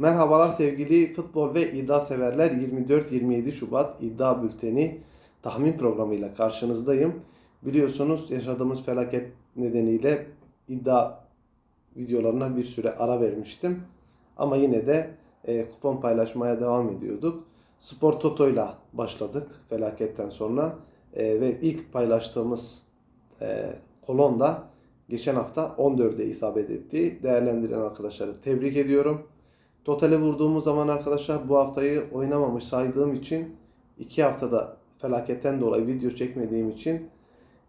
Merhabalar sevgili futbol ve iddia severler. 24-27 Şubat iddia bülteni tahmin programıyla karşınızdayım. Biliyorsunuz yaşadığımız felaket nedeniyle iddia videolarına bir süre ara vermiştim. Ama yine de e, kupon paylaşmaya devam ediyorduk. Spor Toto'yla başladık felaketten sonra. E, ve ilk paylaştığımız e, kolon geçen hafta 14'e isabet etti. Değerlendiren arkadaşları tebrik ediyorum. Totale vurduğumuz zaman arkadaşlar bu haftayı oynamamış saydığım için 2 haftada felaketten dolayı video çekmediğim için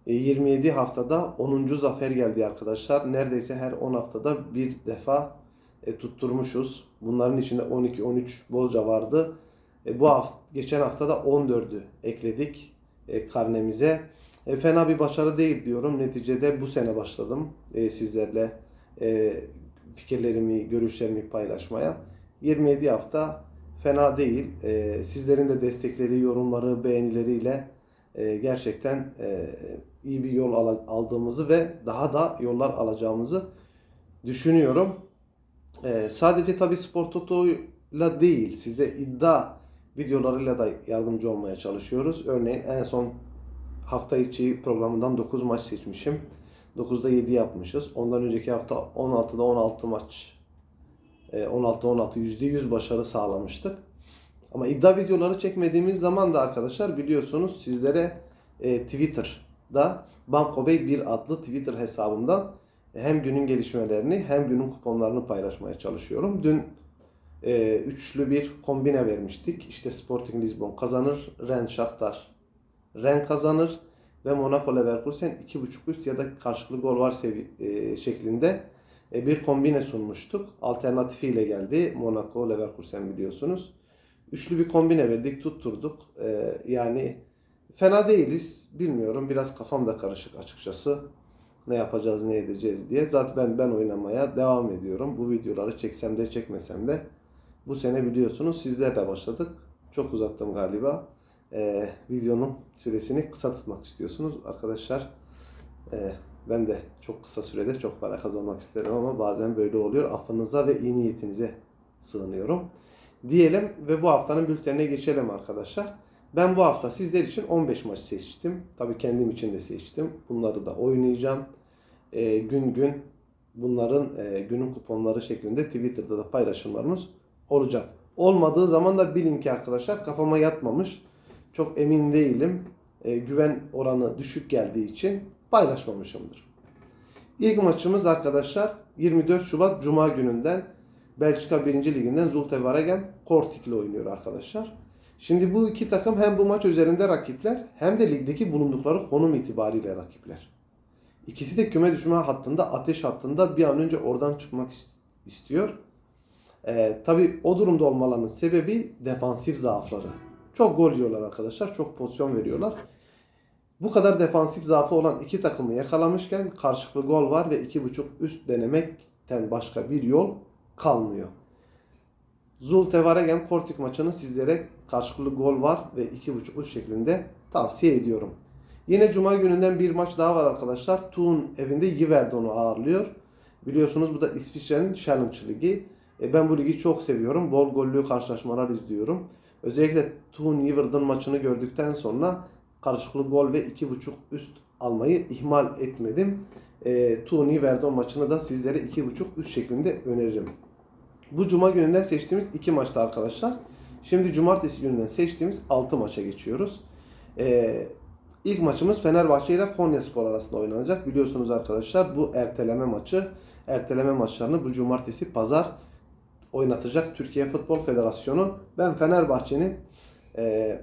e, 27 haftada 10. zafer geldi arkadaşlar. Neredeyse her 10 haftada bir defa e, tutturmuşuz. Bunların içinde 12-13 bolca vardı. E, bu hafta, geçen hafta da 14'ü ekledik e, karnemize. E, fena bir başarı değil diyorum. Neticede bu sene başladım e, sizlerle e, fikirlerimi, görüşlerimi paylaşmaya. 27 hafta fena değil. E, sizlerin de destekleri, yorumları, beğenileriyle e, gerçekten e, iyi bir yol al- aldığımızı ve daha da yollar alacağımızı düşünüyorum. E, sadece tabii Spor Toto'yla değil, size iddia videolarıyla da yardımcı olmaya çalışıyoruz. Örneğin en son hafta içi programından 9 maç seçmişim. 9'da 7 yapmışız. Ondan önceki hafta 16'da 16 maç 16'da 16 %100 başarı sağlamıştık. Ama iddia videoları çekmediğimiz zaman da arkadaşlar biliyorsunuz sizlere e, Twitter'da Banko Bey 1 adlı Twitter hesabımdan hem günün gelişmelerini hem günün kuponlarını paylaşmaya çalışıyorum. Dün e, üçlü bir kombine vermiştik. İşte Sporting Lisbon kazanır, Rennes Shakhtar Ren kazanır ve Monaco Leverkusen 2.5 üst ya da karşılıklı gol var sevi- e, şeklinde e, bir kombine sunmuştuk. Alternatifiyle geldi Monaco Leverkusen biliyorsunuz. Üçlü bir kombine verdik, tutturduk. E, yani fena değiliz. Bilmiyorum. Biraz kafam da karışık açıkçası. Ne yapacağız, ne edeceğiz diye. Zaten ben ben oynamaya devam ediyorum. Bu videoları çeksem de çekmesem de bu sene biliyorsunuz sizlerle başladık. Çok uzattım galiba e, videonun süresini kısa tutmak istiyorsunuz. Arkadaşlar e, ben de çok kısa sürede çok para kazanmak isterim ama bazen böyle oluyor. Affınıza ve iyi niyetinize sığınıyorum. Diyelim ve bu haftanın bültenine geçelim arkadaşlar. Ben bu hafta sizler için 15 maç seçtim. Tabii kendim için de seçtim. Bunları da oynayacağım. E, gün gün bunların e, günün kuponları şeklinde Twitter'da da paylaşımlarımız olacak. Olmadığı zaman da bilin ki arkadaşlar kafama yatmamış çok emin değilim. E, güven oranı düşük geldiği için paylaşmamışımdır. İlk maçımız arkadaşlar 24 Şubat Cuma gününden Belçika 1. Liginden Zulte Waregem Kortik ile oynuyor arkadaşlar. Şimdi bu iki takım hem bu maç üzerinde rakipler hem de ligdeki bulundukları konum itibariyle rakipler. İkisi de küme düşme hattında, ateş hattında bir an önce oradan çıkmak istiyor. Ee, Tabi o durumda olmalarının sebebi defansif zaafları. Çok gol yiyorlar arkadaşlar. Çok pozisyon veriyorlar. Bu kadar defansif zaafı olan iki takımı yakalamışken karşılıklı gol var ve 2.5 üst denemekten başka bir yol kalmıyor. Zulte Waregem Kortik maçını sizlere karşılıklı gol var ve 2.5 üst şeklinde tavsiye ediyorum. Yine Cuma gününden bir maç daha var arkadaşlar. Thun evinde Yverdon'u ağırlıyor. Biliyorsunuz bu da İsviçre'nin Challenge Ligi. E, ben bu ligi çok seviyorum. Bol gollü karşılaşmalar izliyorum. Özellikle Thun Yverdon maçını gördükten sonra karşılıklı gol ve 2.5 üst almayı ihmal etmedim. E, Thun Yverdon maçını da sizlere 2.5 üst şeklinde öneririm. Bu cuma gününden seçtiğimiz iki maçta arkadaşlar. Şimdi cumartesi gününden seçtiğimiz 6 maça geçiyoruz. Ee, ilk maçımız Fenerbahçe ile Konyaspor arasında oynanacak. Biliyorsunuz arkadaşlar bu erteleme maçı. Erteleme maçlarını bu cumartesi pazar oynatacak Türkiye Futbol Federasyonu. Ben Fenerbahçe'nin e,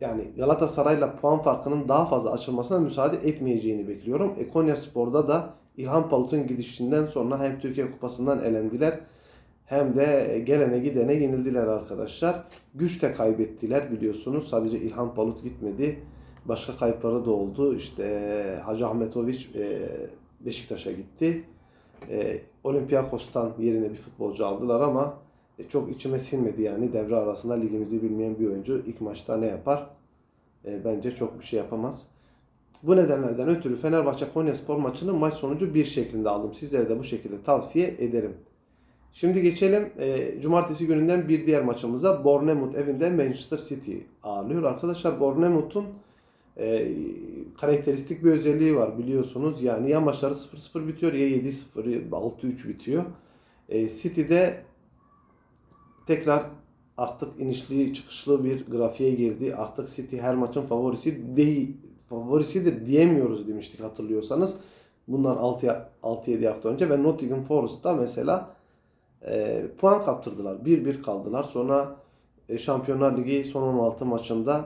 yani Galatasaray'la puan farkının daha fazla açılmasına müsaade etmeyeceğini bekliyorum. E, Spor'da da İlhan Palut'un gidişinden sonra hem Türkiye Kupası'ndan elendiler hem de gelene gidene yenildiler arkadaşlar. Güç de kaybettiler biliyorsunuz. Sadece İlhan Palut gitmedi. Başka kayıpları da oldu. İşte Hacı Ahmetoviç e, Beşiktaş'a gitti. E, Olympiakos'tan yerine bir futbolcu aldılar ama e, çok içime sinmedi yani. Devre arasında ligimizi bilmeyen bir oyuncu ilk maçta ne yapar? E, bence çok bir şey yapamaz. Bu nedenlerden ötürü Fenerbahçe Konyaspor maçını maç sonucu bir şeklinde aldım. Sizlere de bu şekilde tavsiye ederim. Şimdi geçelim e, cumartesi gününden bir diğer maçımıza. Bournemouth evinde Manchester City ağırlıyor. Arkadaşlar Bournemouth'un e, karakteristik bir özelliği var biliyorsunuz. Yani ya maçları 0-0 bitiyor ya 7-0, 6-3 bitiyor. E, City'de tekrar artık inişli çıkışlı bir grafiğe girdi. Artık City her maçın favorisi değil, favorisidir diyemiyoruz demiştik hatırlıyorsanız. Bundan 6-7 hafta önce ve Nottingham Forest'ta mesela e, puan kaptırdılar. 1-1 kaldılar. Sonra e, Şampiyonlar Ligi son 16 maçında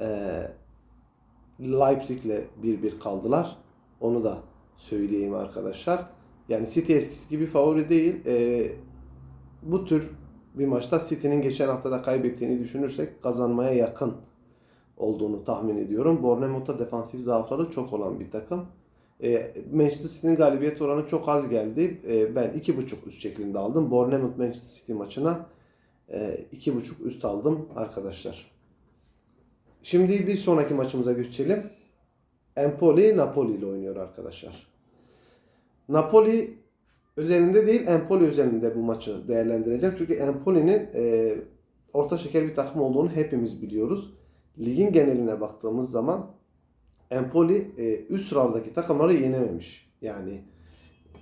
e, Leipzig'le 1-1 kaldılar. Onu da söyleyeyim arkadaşlar. Yani City eskisi gibi favori değil. E, bu tür bir maçta City'nin geçen haftada kaybettiğini düşünürsek kazanmaya yakın olduğunu tahmin ediyorum. Bournemouth'ta defansif zaafları çok olan bir takım. E, Manchester City'nin galibiyet oranı çok az geldi. E, ben 2.5 üst şeklinde aldım. Bournemouth Manchester City maçına e, 2.5 üst aldım arkadaşlar. Şimdi bir sonraki maçımıza geçelim. Empoli Napoli ile oynuyor arkadaşlar. Napoli özelinde değil Empoli özelinde bu maçı değerlendireceğim. Çünkü Empoli'nin e, orta şeker bir takım olduğunu hepimiz biliyoruz. Ligin geneline baktığımız zaman Empoli e, üst sıralardaki takımları yenememiş. Yani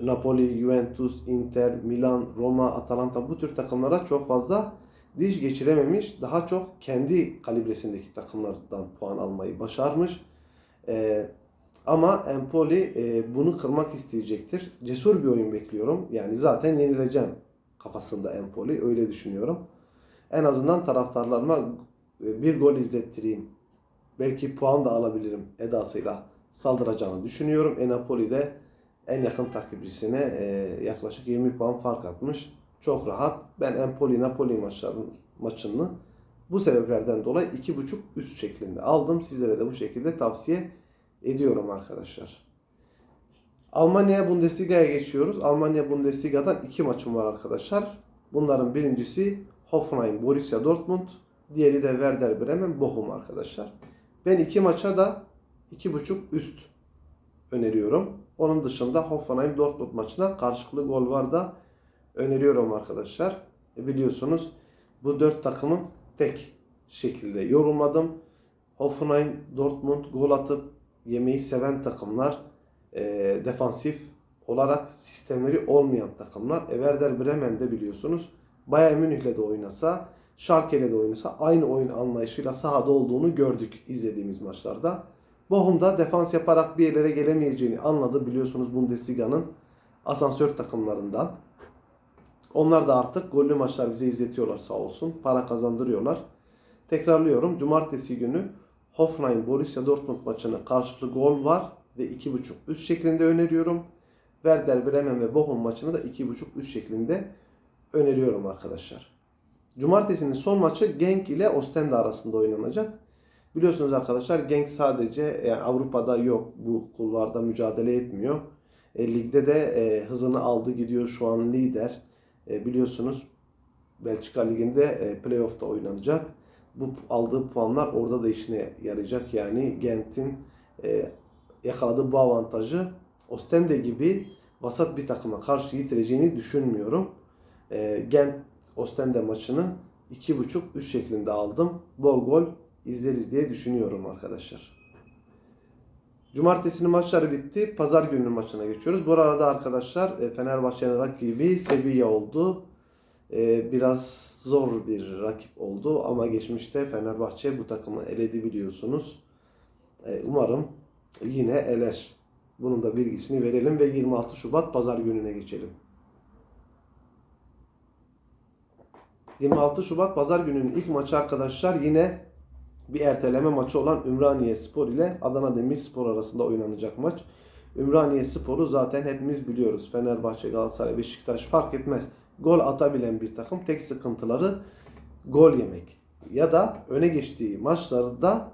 Napoli, Juventus, Inter, Milan, Roma, Atalanta bu tür takımlara çok fazla diş geçirememiş. Daha çok kendi kalibresindeki takımlardan puan almayı başarmış. E, ama Empoli e, bunu kırmak isteyecektir. Cesur bir oyun bekliyorum. Yani zaten yenileceğim kafasında Empoli. Öyle düşünüyorum. En azından taraftarlarıma e, bir gol izlettireyim. Belki puan da alabilirim edasıyla saldıracağını düşünüyorum. E, Napoli de en yakın takipçisine e, yaklaşık 20 puan fark atmış. Çok rahat. Ben Empoli Napoli maçların maçını bu sebeplerden dolayı 2.5 üst şeklinde aldım. Sizlere de bu şekilde tavsiye ediyorum arkadaşlar. Almanya Bundesliga'ya geçiyoruz. Almanya Bundesliga'dan iki maçım var arkadaşlar. Bunların birincisi Hoffenheim Borussia Dortmund. Diğeri de Werder Bremen Bochum arkadaşlar. Ben iki maça da iki buçuk üst öneriyorum. Onun dışında Hoffenheim Dortmund maçına karşılıklı gol var da öneriyorum arkadaşlar. E biliyorsunuz bu dört takımın tek şekilde yorumladım. Hoffenheim Dortmund gol atıp yemeyi seven takımlar. E, defansif olarak sistemleri olmayan takımlar. E, Werder Bremen de biliyorsunuz Bayern Münih'le de oynasa, Schalke'yle de oynasa aynı oyun anlayışıyla sahada olduğunu gördük izlediğimiz maçlarda. Bochum da defans yaparak bir yerlere gelemeyeceğini anladı biliyorsunuz Bundesliga'nın asansör takımlarından. Onlar da artık gollü maçlar bize izletiyorlar sağ olsun. Para kazandırıyorlar. Tekrarlıyorum. Cumartesi günü Hoffenheim Borussia Dortmund maçına karşılıklı gol var ve 2.5 üst şeklinde öneriyorum. Werder Bremen ve Bochum maçını da 2.5 üst şeklinde öneriyorum arkadaşlar. Cumartesinin son maçı Genk ile Ostende arasında oynanacak. Biliyorsunuz arkadaşlar Genk sadece yani Avrupa'da yok. Bu kulvarda mücadele etmiyor. E, ligde de e, hızını aldı gidiyor şu an lider. E, biliyorsunuz Belçika Ligi'nde e, playoff'ta oynanacak. Bu aldığı puanlar orada da işine yarayacak. Yani Gent'in e, yakaladığı bu avantajı Ostende gibi vasat bir takıma karşı yitireceğini düşünmüyorum. E, Gent Ostende maçını 2.5 3 şeklinde aldım. Bol gol izleriz diye düşünüyorum arkadaşlar. Cumartesinin maçları bitti. Pazar gününün maçına geçiyoruz. Bu arada arkadaşlar e, Fenerbahçe'nin rakibi Sevilla oldu. E, biraz zor bir rakip oldu ama geçmişte Fenerbahçe bu takımı eledi biliyorsunuz. E, umarım yine eler. Bunun da bilgisini verelim ve 26 Şubat Pazar gününe geçelim. 26 Şubat Pazar gününün ilk maçı arkadaşlar yine bir erteleme maçı olan Ümraniye Spor ile Adana Demirspor arasında oynanacak maç. Ümraniye Spor'u zaten hepimiz biliyoruz. Fenerbahçe, Galatasaray, Beşiktaş fark etmez. Gol atabilen bir takım. Tek sıkıntıları gol yemek. Ya da öne geçtiği maçlarda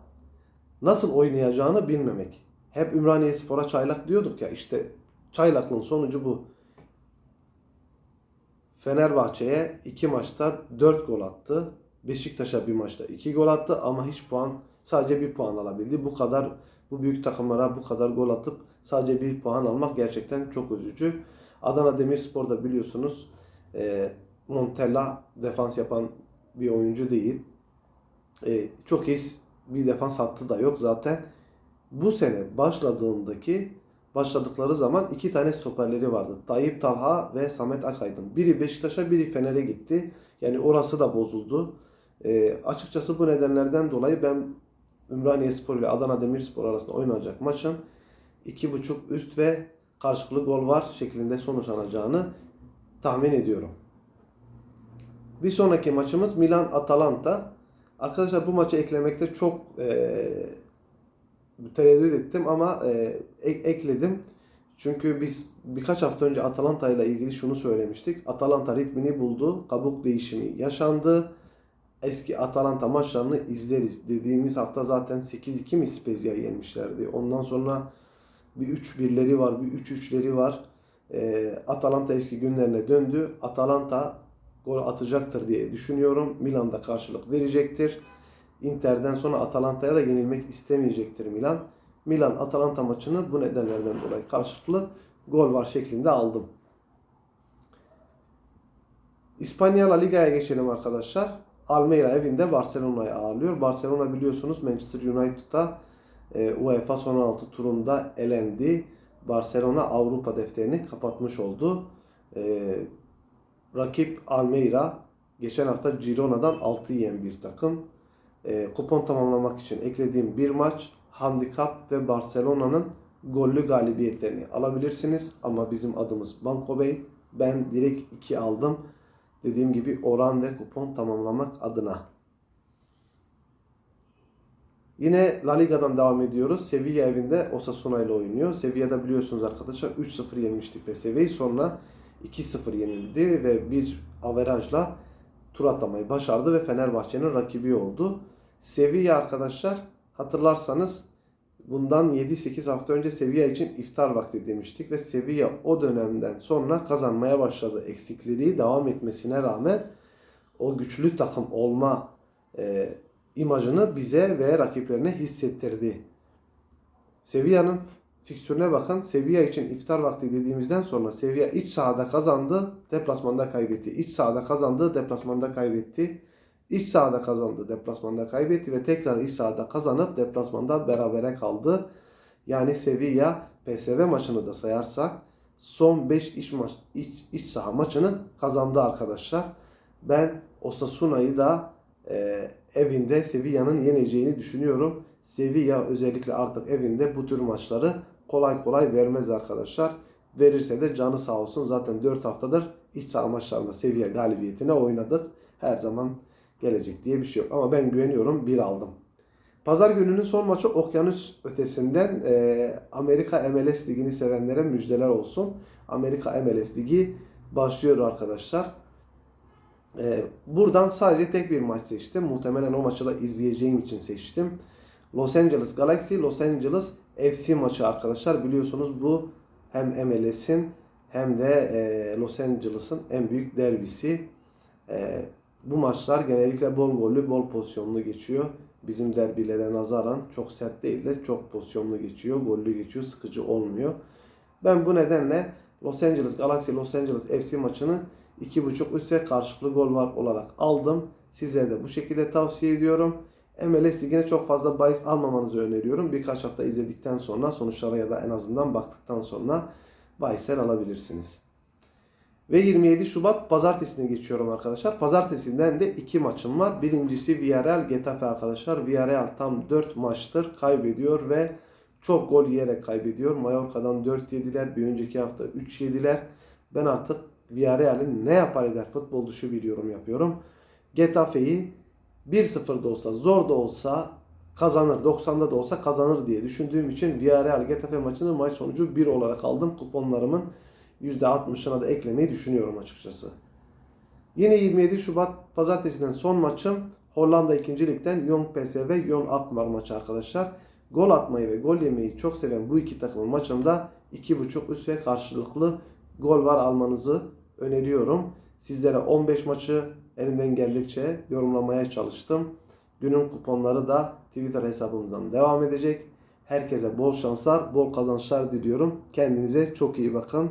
nasıl oynayacağını bilmemek. Hep Ümraniye Spor'a çaylak diyorduk ya işte çaylaklığın sonucu bu. Fenerbahçe'ye iki maçta 4 gol attı. Beşiktaş'a bir maçta 2 gol attı ama hiç puan sadece bir puan alabildi. Bu kadar bu büyük takımlara bu kadar gol atıp sadece bir puan almak gerçekten çok üzücü. Adana Demirspor'da biliyorsunuz E, Montella defans yapan bir oyuncu değil. E, çok iyi bir defans hattı da yok zaten. Bu sene başladığındaki başladıkları zaman iki tane stoperleri vardı. Tayyip Talha ve Samet Akaydın. Biri Beşiktaş'a biri Fener'e gitti. Yani orası da bozuldu. E, açıkçası bu nedenlerden dolayı ben Ümraniye Spor ile Adana Demirspor arasında oynanacak maçın 2.5 üst ve karşılıklı gol var şeklinde sonuçlanacağını tahmin ediyorum. Bir sonraki maçımız Milan Atalanta. Arkadaşlar bu maçı eklemekte çok e, tereddüt ettim ama e, ek- ekledim. Çünkü biz birkaç hafta önce Atalanta ile ilgili şunu söylemiştik. Atalanta ritmini buldu. Kabuk değişimi yaşandı. Eski Atalanta maçlarını izleriz. Dediğimiz hafta zaten 8-2 mi Spezia'yı yenmişlerdi. Ondan sonra bir 3-1'leri var, bir 3-3'leri var. E, Atalanta eski günlerine döndü. Atalanta gol atacaktır diye düşünüyorum. Milan'da karşılık verecektir. Inter'den sonra Atalanta'ya da yenilmek istemeyecektir Milan. Milan Atalanta maçını bu nedenlerden dolayı karşılıklı gol var şeklinde aldım. İspanya La Liga'ya geçelim arkadaşlar. Almeida evinde Barcelona'yı ağırlıyor. Barcelona biliyorsunuz Manchester United'a e, UEFA son 16 turunda elendi. Barcelona Avrupa defterini kapatmış oldu. E, rakip Almeida geçen hafta Girona'dan 6 yiyen bir takım. E, kupon tamamlamak için eklediğim bir maç handikap ve Barcelona'nın gollü galibiyetlerini alabilirsiniz. Ama bizim adımız Banko Bey. Ben direkt 2 aldım. Dediğim gibi oran ve kupon tamamlamak adına. Yine La Liga'dan devam ediyoruz. Sevilla evinde Osasuna ile oynuyor. Sevilla'da biliyorsunuz arkadaşlar 3-0 yenmiştik PSV'yi. Sonra 2-0 yenildi ve bir averajla tur atlamayı başardı ve Fenerbahçe'nin rakibi oldu. Sevilla arkadaşlar hatırlarsanız bundan 7-8 hafta önce Sevilla için iftar vakti demiştik ve Sevilla o dönemden sonra kazanmaya başladı. Eksikleri devam etmesine rağmen o güçlü takım olma e, imajını bize ve rakiplerine hissettirdi. Sevilla'nın fikstürüne bakın. Sevilla için iftar vakti dediğimizden sonra Sevilla iç sahada kazandı, deplasmanda kaybetti. İç sahada kazandı, deplasmanda kaybetti. İç sahada kazandı, deplasmanda kaybetti ve tekrar iç sahada kazanıp deplasmanda berabere kaldı. Yani Sevilla PSV maçını da sayarsak son 5 iç, maç, iç, iç saha maçını kazandı arkadaşlar. Ben Osasuna'yı da e, evinde Sevilla'nın yeneceğini düşünüyorum. Sevilla özellikle artık evinde bu tür maçları kolay kolay vermez arkadaşlar. Verirse de canı sağ olsun. Zaten 4 haftadır iç saha maçlarında Sevilla galibiyetine oynadık. Her zaman gelecek diye bir şey yok. Ama ben güveniyorum 1 aldım. Pazar gününün son maçı okyanus ötesinden e, Amerika MLS Ligi'ni sevenlere müjdeler olsun. Amerika MLS Ligi başlıyor arkadaşlar. E, buradan sadece tek bir maç seçtim. Muhtemelen o maçı da izleyeceğim için seçtim. Los Angeles Galaxy, Los Angeles FC maçı arkadaşlar. Biliyorsunuz bu hem MLS'in hem de e, Los Angeles'ın en büyük derbisi. E, bu maçlar genellikle bol gollü, bol pozisyonlu geçiyor. Bizim derbilere nazaran çok sert değil de çok pozisyonlu geçiyor, gollü geçiyor, sıkıcı olmuyor. Ben bu nedenle Los Angeles Galaxy Los Angeles FC maçını 2.5 üst ve karşılıklı gol var olarak aldım. Sizlere de bu şekilde tavsiye ediyorum. MLS ligine çok fazla bahis almamanızı öneriyorum. Birkaç hafta izledikten sonra sonuçlara ya da en azından baktıktan sonra bahisler alabilirsiniz. Ve 27 Şubat pazartesine geçiyorum arkadaşlar. Pazartesinden de iki maçım var. Birincisi Villarreal Getafe arkadaşlar. Villarreal tam 4 maçtır kaybediyor ve çok gol yiyerek kaybediyor. Mallorca'dan 4 yediler. Bir önceki hafta 3 yediler. Ben artık Villarreal'in ne yapar eder futbol dışı bir yorum yapıyorum. Getafe'yi 1-0 da olsa zor da olsa kazanır. 90'da da olsa kazanır diye düşündüğüm için Villarreal Getafe maçını maç sonucu 1 olarak aldım. Kuponlarımın %60'ına da eklemeyi düşünüyorum açıkçası. Yine 27 Şubat pazartesinden son maçım Hollanda 2. Lig'den Young PSV Young Akmar maçı arkadaşlar. Gol atmayı ve gol yemeyi çok seven bu iki takımın maçında 2.5 üst ve karşılıklı gol var almanızı öneriyorum. Sizlere 15 maçı elimden geldikçe yorumlamaya çalıştım. Günün kuponları da Twitter hesabımızdan devam edecek. Herkese bol şanslar, bol kazançlar diliyorum. Kendinize çok iyi bakın.